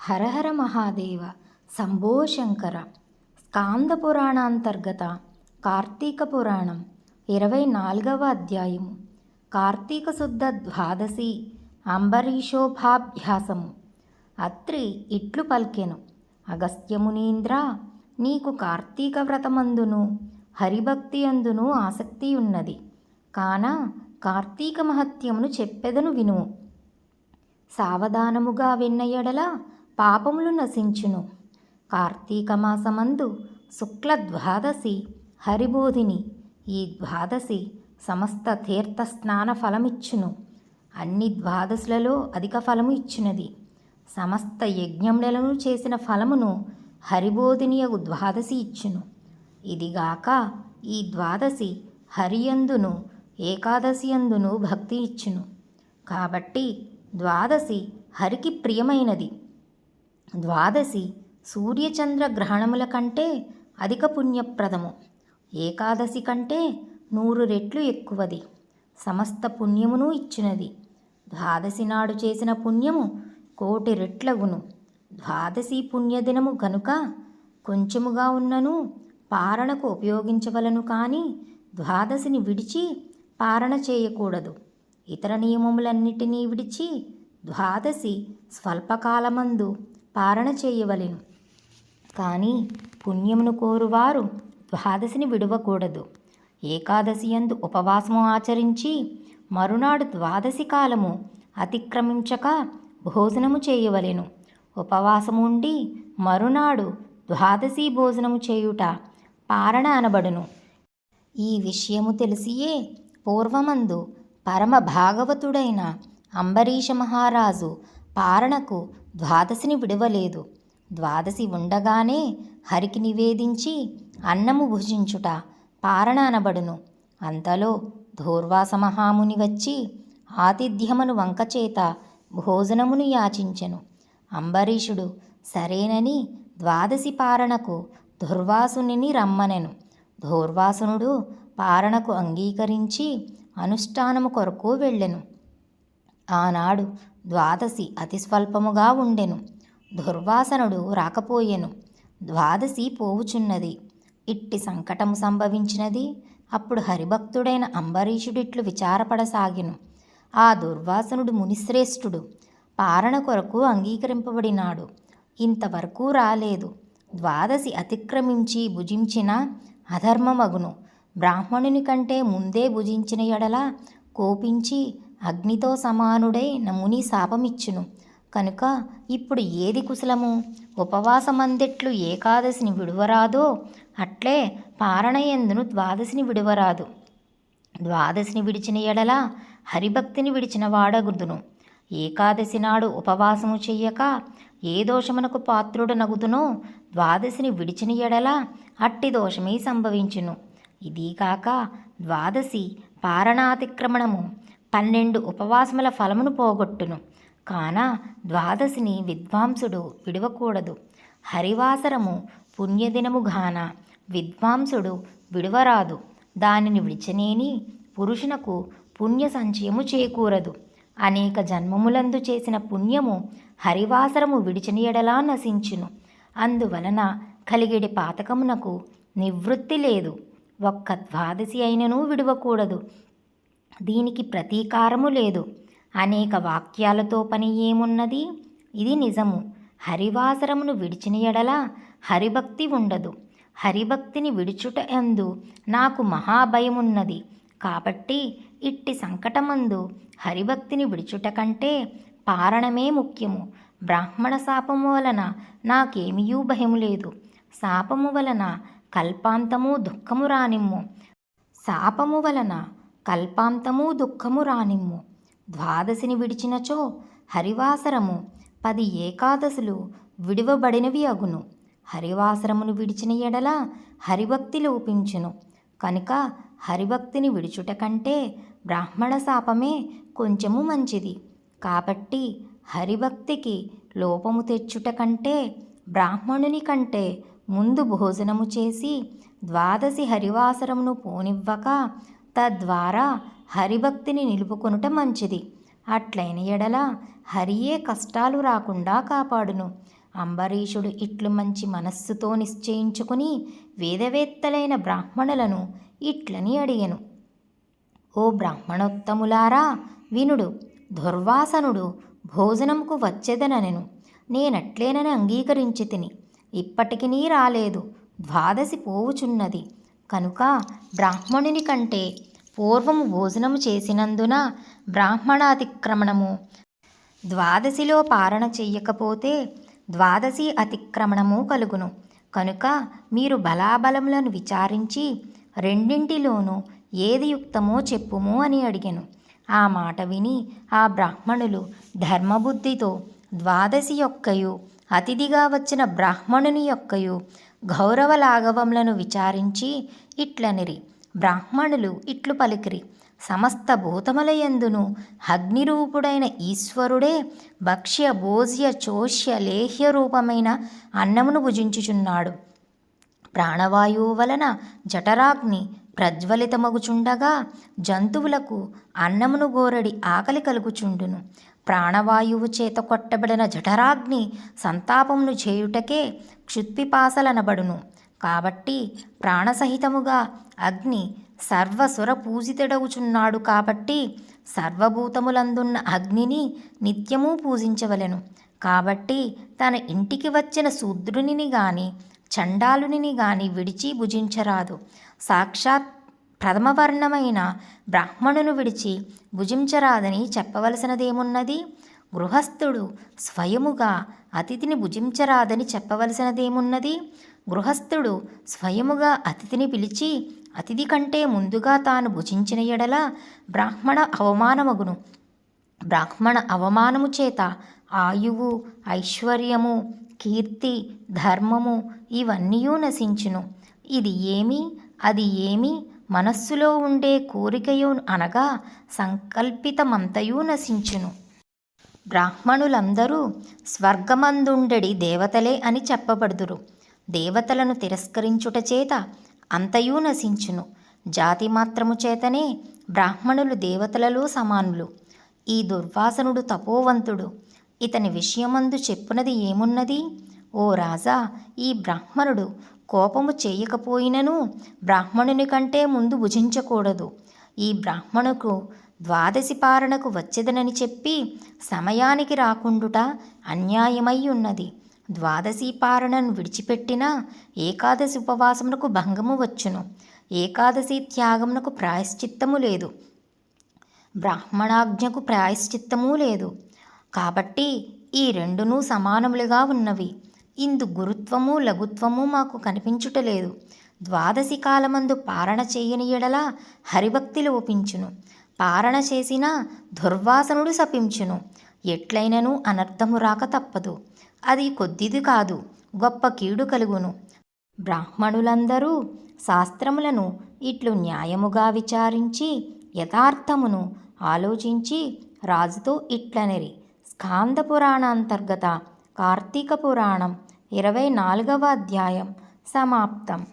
హరహర మహాదేవ శంభో శంకర స్కాంద పురాణాంతర్గత కార్తీక పురాణం ఇరవై నాలుగవ అధ్యాయము కార్తీక శుద్ధ ద్వాదశి అంబరీషోభాభ్యాసము. అత్రి ఇట్లు పలికెను అగస్త్యమునీంద్ర నీకు కార్తీక వ్రతమందును హరిభక్తి అందును ఆసక్తి ఉన్నది కాన కార్తీక మహత్యమును చెప్పెదను వినుము. సావధానముగా విన్న ఎడల పాపములు నశించును. కార్తీక మాసమందు శుక్ల ద్వాదశి హరిబోధిని ఈ ద్వాదశి సమస్త తీర్థ స్నాన ఫలమిచ్చును. అన్ని ద్వాదశులలో అధిక ఫలము ఇచ్చినది. సమస్త యజ్ఞములను చేసిన ఫలమును హరిబోధినియగు ద్వాదశి ఇచ్చును. ఇదిగాక ఈ ద్వాదశి హరియందును ఏకాదశియందును భక్తి ఇచ్చును. కాబట్టి ద్వాదశి హరికి ప్రియమైనది. ద్వాదశి సూర్యచంద్ర గ్రహణముల కంటే అధిక పుణ్యప్రదము. ఏకాదశి కంటే నూరు రెట్లు ఎక్కువది. సమస్త పుణ్యమును ఇచ్చినది. ద్వాదశి నాడు చేసిన పుణ్యము కోటి రెట్లగును. ద్వాదశి పుణ్యదినము గనుక కొంచెముగా ఉన్నను పారణకు ఉపయోగించవలను కానీ ద్వాదశిని విడిచి పారణ చేయకూడదు. ఇతర నియమములన్నిటినీ విడిచి ద్వాదశి స్వల్పకాలమందు పారణ చేయవలెను. కానీ పుణ్యమును కోరువారు ద్వాదశిని విడవకూడదు. ఏకాదశి యందు ఉపవాసము ఆచరించి మరునాడు ద్వాదశి కాలము అతిక్రమించక భోజనము చేయవలెను. ఉపవాసము ఉండి మరునాడు ద్వాదశి భోజనము చేయుట పారణ అనబడును. ఈ విషయము తెలిసియే పూర్వమందు పరమ భాగవతుడైన అంబరీష మహారాజు పారణకు ద్వాదశిని విడవలేదు. ద్వాదశి ఉండగానే హరికి నివేదించి అన్నము భుజించుట పారణ అనబడును అంతలో ధూర్వాస మహాముని వచ్చి ఆతిథ్యమును వంకచేత భోజనమును యాచించెను. అంబరీషుడు సరేనని ద్వాదశి పారణకు దుర్వాసుని రమ్మనెను. ధూర్వాసునుడు పారణకు అంగీకరించి అనుష్ఠానము కొరకు వెళ్ళెను. ఆనాడు ద్వాదశి అతి స్వల్పముగా ఉండెను. దుర్వాసనుడు రాకపోయెను. ద్వాదశి పోవుచున్నది. ఇట్టి సంకటము సంభవించినది. అప్పుడు హరిభక్తుడైన అంబరీషుడిట్లు విచారపడసాగెను. ఆ దుర్వాసనుడు మునిశ్రేష్ఠుడు. పారణ కొరకు అంగీకరింపబడినాడు. ఇంతవరకు రాలేదు. ద్వాదశి అతిక్రమించి భుజించిన అధర్మమగును. బ్రాహ్మణుని కంటే ముందే భుజించిన ఎడల కోపించి అగ్నితో సమానుడై నముని శాపమిచ్చును. కనుక ఇప్పుడు ఏది కుశలము? ఉపవాసమందెట్లు ఏకాదశిని విడువరాదో అట్లే పారణయందును ద్వాదశిని విడువరాదు. ద్వాదశిని విడిచిన ఎడల హరిభక్తిని విడిచిన వాడగుదును. ఏకాదశి నాడు ఉపవాసము చెయ్యక ఏ దోషమునకు పాత్రుడు నగుదునో ద్వాదశిని విడిచిన ఎడల అట్టి దోషమే సంభవించును. ఇదీ కాక ద్వాదశి పారణాతిక్రమణము. పన్నెండు ఉపవాసముల ఫలమును పోగొట్టును. కాన ద్వాదశిని విద్వాంసుడు విడవకూడదు. హరివాసరము పుణ్యదినము గాన విద్వాంసుడు విడవరాదు. దానిని విడిచనేని పురుషునకు పుణ్య సంచయము చేకూరదు. అనేక జన్మములందు చేసిన పుణ్యము హరివాసరము విడిచిన ఎడలా నశించును. అందువలన కలిగేడి పాతకమునకు నివృత్తి లేదు. ఒక్క ద్వాదశి అయినను విడవకూడదు. దీనికి ప్రతీకారము లేదు. అనేక వాక్యాలతో పని ఏమున్నది? ఇది నిజము. హరివాసరమును విడిచిన ఎడల హరిభక్తి ఉండదు. హరిభక్తిని విడుచుట ఎందు నాకు మహాభయమున్నది. కాబట్టి ఇట్టి సంకటమందు హరిభక్తిని విడుచుట కంటే పారణమే ముఖ్యము. బ్రాహ్మణ శాపము వలన నాకేమీయూ భయము లేదు. శాపము వలన కల్పాంతము దుఃఖము రానిమ్ము. శాపము వలన కల్పాంతము దుఃఖము రానిమ్ము. ద్వాదశిని విడిచినచో హరివాసరము పది ఏకాదశులు విడివబడినవి అగును. హరివాసరమును విడిచిన ఎడల హరిభక్తి లోపించును. కనుక హరిభక్తిని విడుచుట కంటే బ్రాహ్మణ శాపమే కొంచెము మంచిది. కాబట్టి హరిభక్తికి లోపము తెచ్చుట కంటే బ్రాహ్మణుని కంటే ముందు భోజనము చేసి ద్వాదశి హరివాసరమును పోనివ్వక తద్వారా హరిభక్తిని నిలుపుకొనుట మంచిది. అట్లైన ఎడల హరియే కష్టాలు రాకుండా కాపాడును. అంబరీషుడు ఇట్లు మంచి మనస్సుతో నిశ్చయించుకుని వేదవేత్తలైన బ్రాహ్మణులను ఇట్లని అడిగెను. ఓ బ్రాహ్మణోత్తములారా వినుడు దుర్వాసనుడు భోజనంకు వచ్చేదనెను నేనట్లేనని అంగీకరించి తిని ఇప్పటికి రాలేదు ద్వాదశి పోవుచున్నది. కనుక బ్రాహ్మణుని కంటే పూర్వము భోజనము చేసినందున బ్రాహ్మణాతిక్రమణము. ద్వాదశిలో పారణ చెయ్యకపోతే ద్వాదశి అతిక్రమణము కలుగును. కనుక మీరు బలాబలములను విచారించి రెండింటిలోనూ ఏది యుక్తమో చెప్పుము అని అడిగాను. ఆ మాట విని ఆ బ్రాహ్మణులు ధర్మబుద్ధితో ద్వాదశి యొక్కయు అతిథిగా వచ్చిన బ్రాహ్మణుని యొక్కయు గౌరవ లాఘవములను విచారించి ఇట్లనిరి. బ్రాహ్మణులు ఇట్లు పలికిరి. సమస్త భూతములయందును అగ్నిరూపుడైన ఈశ్వరుడే భక్ష్య భోజ్య చోష్య లేహ్య రూపమైన అన్నమును భుజించుచున్నాడు. ప్రాణవాయువు వలన జఠరాగ్ని ప్రజ్వలితమగుచుండగా జంతువులకు అన్నమును గోరడి ఆకలి కలుగుచుండును. ప్రాణవాయువు చేత కొట్టబడిన జఠరాగ్ని సంతాపమును చేయుటకే క్షుత్పిపాసలనబడును. కాబట్టి ప్రాణసహితముగా అగ్ని సర్వసుర పూజితుడవుచున్నాడు కాబట్టి సర్వభూతములందున్న అగ్నిని నిత్యము పూజించవలెను. కాబట్టి తన ఇంటికి వచ్చిన శూద్రునిని గాని చండాలునిని గాని విడిచి భుజించరాదు. సాక్షాత్ ప్రథమవర్ణమైన బ్రాహ్మణును విడిచి భుజించరాదని చెప్పవలసినదేమున్నది? గృహస్థుడు స్వయముగా అతిథిని భుజించరాదని చెప్పవలసినదేమున్నది? గృహస్థుడు స్వయముగా అతిథిని పిలిచి అతిథి కంటే ముందుగా తాను భుజించిన ఎడల బ్రాహ్మణ అవమానమగును. బ్రాహ్మణ అవమానము చేత ఆయువు ఐశ్వర్యము కీర్తి ధర్మము ఇవన్నీ నశించును. ఇది ఏమి? అది ఏమి? మనస్సులో ఉండే కోరికయు అనగా సంకల్పితమంతయు నశించును. బ్రాహ్మణులందరూ స్వర్గమందుండెడి దేవతలే అని చెప్పబడుదురు. దేవతలను తిరస్కరించుట చేత అంతయూ నశించును. జాతి మాత్రము చేతనే బ్రాహ్మణులు దేవతలలో సమానులు. ఈ దుర్వాసనుడు తపోవంతుడు. ఇతని విషయమందు చెప్పునది ఏమున్నది? ఓ రాజా ఈ బ్రాహ్మణుడు కోపము చేయకపోయినను బ్రాహ్మణుని కంటే ముందు భుజించకూడదు. ఈ బ్రాహ్మణుకు ద్వాదశి పారణకు వచ్చేదనని చెప్పి సమయానికి రాకుండుట అన్యాయమై ఉన్నది. ద్వాదశి పారణను విడిచిపెట్టినా ఏకాదశి ఉపవాసమునకు భంగము వచ్చును. ఏకాదశి త్యాగమునకు ప్రాయశ్చిత్తము లేదు. బ్రాహ్మణాజ్ఞకు ప్రాయశ్చిత్తము లేదు. కాబట్టి ఈ రెండునూ సమానములుగా ఉన్నవి. ఇందు గురుత్వము లఘుత్వము మాకు కనిపించుటలేదు ద్వాదశి కాలమందు పారణ చేయని ఎడల హరిభక్తి లోపించును పారణ చేసిన దుర్వాసనుడు శపించును. ఎట్లైనను అనర్థము రాక తప్పదు. అది కొద్దిది కాదు గొప్ప కీడు కలుగును. బ్రాహ్మణులందరూ శాస్త్రములను ఇట్లు న్యాయముగా విచారించి యథార్థమును ఆలోచించి రాజుతో ఇట్లనిరి. స్కాంద పురాణాంతర్గత కార్తీక పురాణం ఇరవై నాలుగవ అధ్యాయం సమాప్తం.